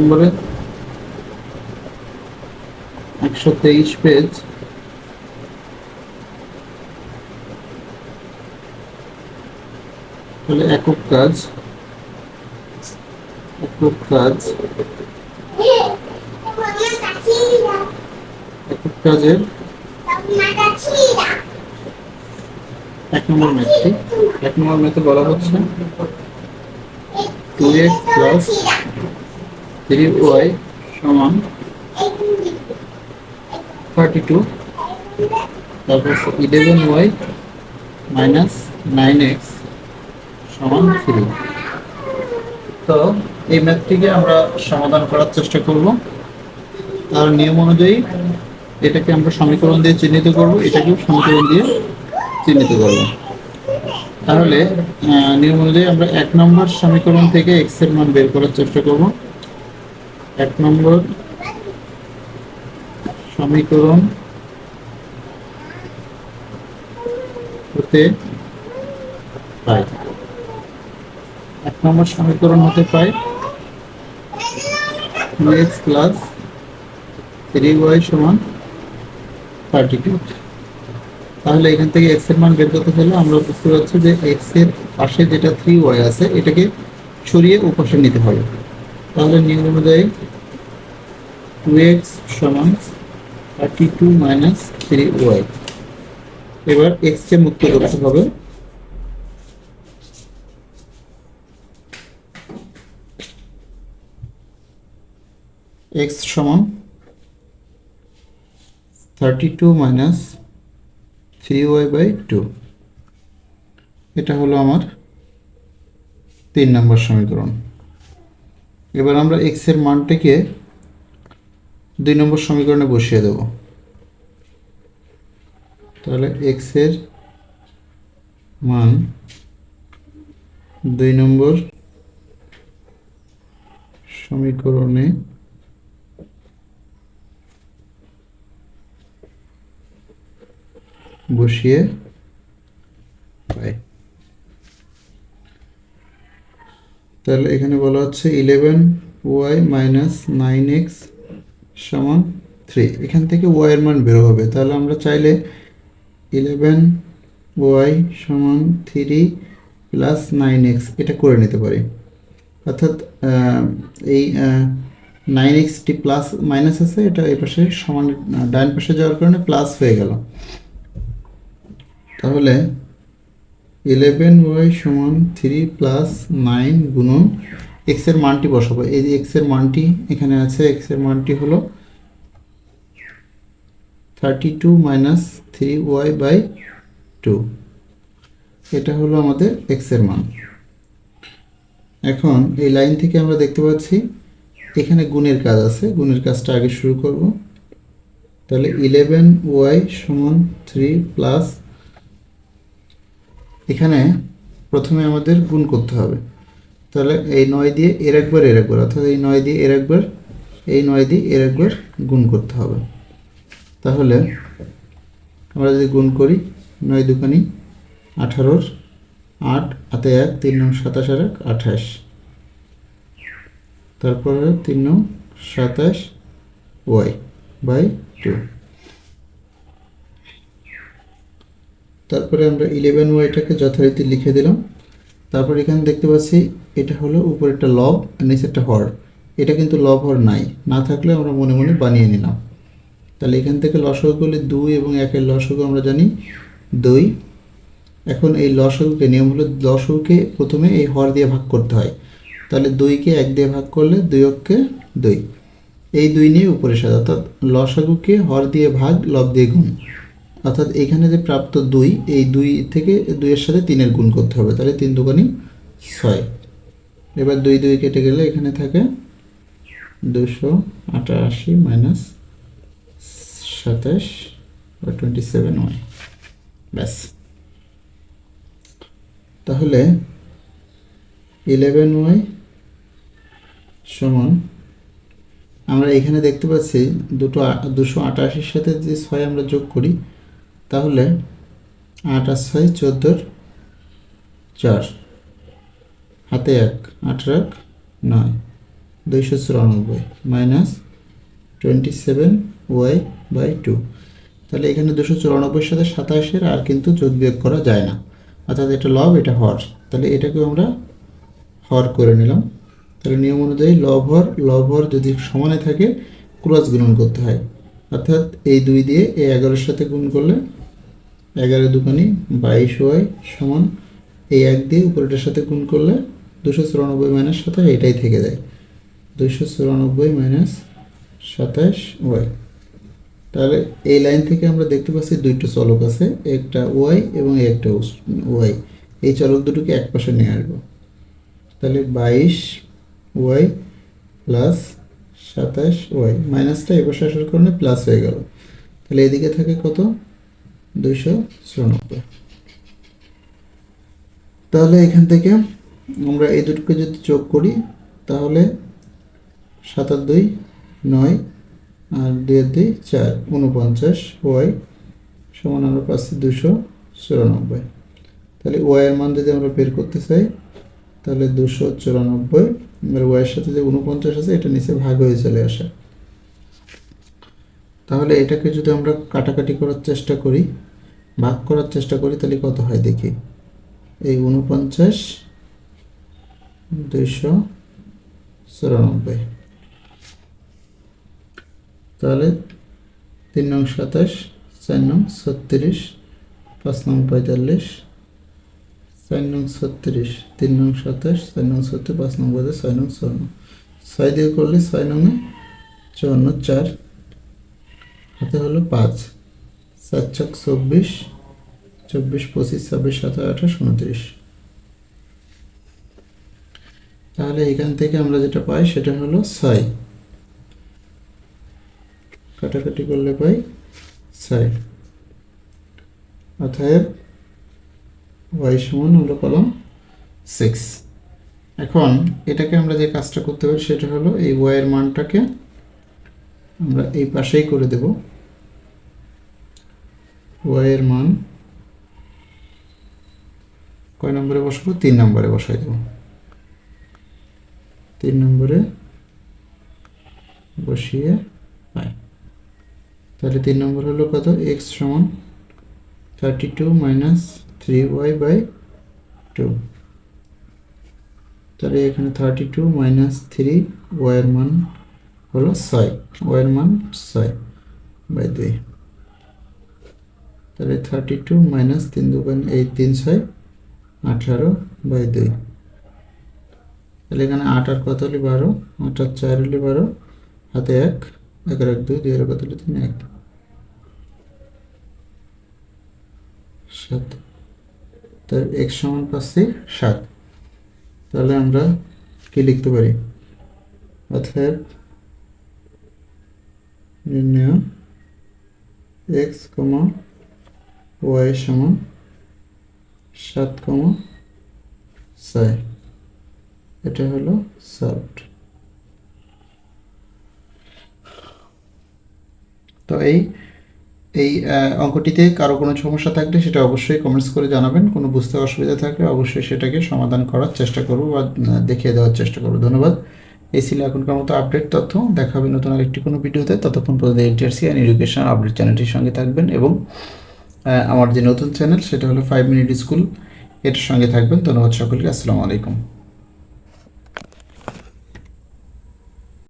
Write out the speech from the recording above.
নম্বরে? একশো তেইশ পেজ। তাহলে একক কাজ। একক কাজ। একক কাজের এক নম্বর ম্যাথটি। এক নম্বর ম্যাথে বলা হচ্ছে। Two x plus three y সমান থার্টি টু তারপর eleven y minus nine x সমান থ্রি তো এই ম্যাথটিকে আমরা সমাধান করার চেষ্টা করব। তার নিয়ম অনুযায়ী এটাকে আমরা সমীকরণ দিয়ে চিহ্নিত করব, এটাকেও সমীকরণ দিয়ে চিহ্নিত করব। তাহলে নিয়ম অনুযায়ী আমরা এক নম্বর সমীকরণ থেকে এক্সের মান বের করার চেষ্টা করব। এক নম্বর সমীকরণ হতে পাই এক নম্বর সমীকরণ হতে পাই two x plus three y সমান থার্টি টু তাহলে এখান থেকে এক্সের মান বের করতে হলে আমরা বুঝতে পারছি যে এক্সের পাশে যেটা থ্রি ওয়াই আছে, এটাকে সরিয়ে উপাশে নিতে হবে। তাহলে নিয়ম অনুযায়ী টু এক্স সমান thirty two minus three y এবার এক্স কে মুক্ত করতে হবে। এক্স সমান thirty two minus three y by two এটা হলো আমার তিন নম্বর সমীকরণ। এবার আমরা এক্সের মানটাকে দুই নম্বর সমীকরণে বসিয়ে দেব। তাহলে এক্সের মান দুই নম্বর সমীকরণে বসিয়ে পাই। তাহলে এখানে বলা হচ্ছে eleven y minus nine x সমান থ্রি এখান থেকে ওয়াই এর মান বের হবে। তাহলে আমরা চাইলে ইলেভেন ওয়াই সমান থ্রি প্লাস নাইন এক্স এটা করে নিতে পারি। অর্থাৎ এই নাইন এক্সটি প্লাস মাইনাস আছে, এটা এই পাশে সমান, ডান পাশে যাওয়ার কারণে প্লাস হয়ে গেল। তাহলে ইলেভেন ওয়াই সমান থ্রি প্লাস নাইন গুণন এক্সের মানটি বসাবো। এই যে এক্সের মানটি এখানে আছে এক্সের মানটি হলো thirty two minus three y by two এটা হলো আমাদের এক্সের মান। এখন এই লাইন থেকে আমরা দেখতে পাচ্ছি এখানে গুণের কাজ আছে। গুণের কাজটা আগে শুরু করব। তাহলে ইলেভেন ওয়াই সমান থ্রি প্লাস এখানে প্রথমে আমাদের গুণ করতে হবে। তাহলে এই নয় দিয়ে এর একবার এর একবার, অর্থাৎ এই নয় দিয়ে এর একবার, এই নয় দিয়ে এর একবার গুণ করতে হবে। তাহলে আমরা যদি গুণ করি, নয় দুখানি আঠারোর আট হাতে এক, তিন নং সাতাশ আর এক, আঠাশ। তারপরে তিন নং সাতাশ ওয়াই বাই টু। তারপরে আমরা ইলেভেন ওয়াইটাকে যথারীতি লিখে দিলাম। তারপর এখানে দেখতে পাচ্ছি এটা হলো উপরেরটা লব আর নিচেরটা হর। এটা কিন্তু লব হর নাই, না থাকলে আমরা মনে মনে বানিয়ে নিলাম। তাহলে এখান থেকে লসগু করলে দুই এবং একের লসগু আমরা জানি দুই। এখন এই লসগুকে, নিয়ম হলো লসগুকে প্রথমে এই হর দিয়ে ভাগ করতে হয়। তাহলে দুইকে এক দিয়ে ভাগ করলে দুই অক্ষে দুই। এই দুই নিয়ে উপরে সাজা অর্থাৎ লসাগুকে হর দিয়ে ভাগ লব দিয়ে গুণ। অর্থাৎ এখানে যে প্রাপ্ত দুই, এই দুই থেকে দুইয়ের সাথে তিনের গুণ করতে হবে, তাহলে তিন দুগুণই ছয়। এবার দুই দুই কেটে গেলে এখানে থাকে দুশো আটাশি মাইনাস সাতাশ বা টোয়েন্টি সেভেন ওয়াই। ব্যাস। তাহলে ইলেভেন ওয়াই সমান, আমরা এখানে দেখতে পাচ্ছি দুটো দুশো আটাশির সাথে যে ছয় আমরা যোগ করি তাহলে আট আর ছয়, চোদ্দোর চার। হাতে এক আট এক, নয়। দুইশো চুরানব্বই minus twenty seven y by two. তাহলে এখানে দুশো চুরানব্বইয়ের সাথে সাতাশের আর কিন্তু যোগ বিয়োগ করা যায় না। অর্থাৎ এটা লব, এটা হর। তাহলে এটাকেও আমরা হর করে নিলাম। তাহলে নিয়ম অনুযায়ী লব হর লব হর যদি সমানে থাকে ক্রস গুণন করতে হয়। অর্থাৎ এই দুই দিয়ে এই এগারোর সাথে গুণ করলে এগারো দুকানি বাইশ ওয়াই সমান এই এক দিয়ে উপরেটার সাথে গুণ করলে দুশো চুরানব্বই মাইনাস সাতাশ, এটাই থেকে যায়। দুশো চুরানব্বই মাইনাস সাতাশ ওয়াই। তাহলে এই লাইন থেকে আমরা দেখতে পাচ্ছি দুইটা চলক আছে, একটা ওয়াই এবং একটা ওয়াই। এই চলক দুটোকে এক পাশে নিয়ে আসব। তাহলে বাইশ ওয়াই প্লাস সাতাশ ওয়াই। মাইনাসটা এ পাশে আসার কারণে প্লাস হয়ে গেল। তাহলে এদিকে থাকে কত? দুইশো চুরানব্বই। তাহলে এখান থেকে আমরা এই দুটোকে যদি যোগ করি, তাহলে সাত দুই নয় আর দুই দুই চার উনপঞ্চাশ ওয়াই সমান আমরা পাচ্ছি দুশো চুরানব্বই। তাহলে ওয়াই মান যদি আমরা বের করতে চাই, তাহলে দুশো চুরানব্বই, এবার ওয়াইয়ের সাথে যে উনপঞ্চাশ আছে, এটা নিচে ভাগ হয়ে চলে আসে। তাহলে এটাকে যদি আমরা কাটাকাটি করার চেষ্টা করি ভাগ করার চেষ্টা করি, তাহলে কত হয় দেখি। এই উনপঞ্চাশ দুইশো চুরানব্বই। তাহলে তিন নং সাতাশ, চার নং ছত্রিশ, পাঁচ নং পঁয়তাল্লিশ, চার নং ছত্রিশ, তিন নং সাতাশ, চার নং ছত্রিশ পাঁচ নং পঁয়তাল্লিশ, ছয় নং চুয়ান্ন। ছয় দিয়ে করলে ছয় নঙে চুয়ান্ন, চার। হাতে হলো পাঁচ। চার চার চব্বিশ চব্বিশ পঁচিশ, ছাব্বিশ, সাতাশ, আঠাশ, উনত্রিশ। তাহলে এখান থেকে আমরা যেটা পাই সেটা হলো ছয় কাটাকাটি করলে পাই ছয় অতএব ওয়াই সমান হলো পেলাম সিক্স এখন এটাকে আমরা যে কাজটা করতে পারি সেটা হলো এই ওয়াইয়ের মানটাকে আমরা এই পাশেই করে দেব। ওয়াইয়ের মান কয় নম্বরে বসাবো? তিন নম্বরে বসাই দেবো। তিন নম্বরে বসিয়ে পাই তাহলে তিন নম্বর হলো কত? এক্স সমান thirty two minus three y by two. তাহলে এখানে থার্টি টু মাইনাস থ্রি ওয়াইয়ের মান হলো ছয়। ওয়াইয়ের মান ছয় বাই দুই। তাহলে থার্টি টু মাইনাস তিন দোকান এই তিন ছয়, আঠারো বাই দুই। তাহলে এখানে আট আর কত হলে বারো? আট আর চার হলে বারো। হাতে এক এক আর এক দুই দুই আর কত হলে তিন? এক। সাত। তার এক সমান পাচ্ছি সাত। তাহলে আমরা কি লিখতে পারি? অর্থাৎ নির্ণয় এক্স কমা ওয়াই সমান সাত কমা ছয়। এটা হলো সলভড তো এই এই অঙ্কটিতে কারও কোনো সমস্যা থাকলে সেটা অবশ্যই কমেন্টস করে জানাবেন। কোনো বুঝতে অসুবিধা থাকলে অবশ্যই সেটাকে সমাধান করার চেষ্টা করব বা দেখিয়ে দেওয়ার চেষ্টা করব। ধন্যবাদ। এই ছিল এখনকার মতো আপডেট তথ্য। দেখা নতুন আরেকটি কোনো ভিডিওতে। ততক্ষণ পর্যন্ত এনটিআরসি অ্যান্ড এডুকেশন আপডেট চ্যানেলটির সঙ্গে থাকবেন এবং আমার যে নতুন চ্যানেল, সেটা হলো ফাইভ মিনিট স্কুল এটার সঙ্গে থাকবেন। ধন্যবাদ সকলকে। আসসালামু আলাইকুম।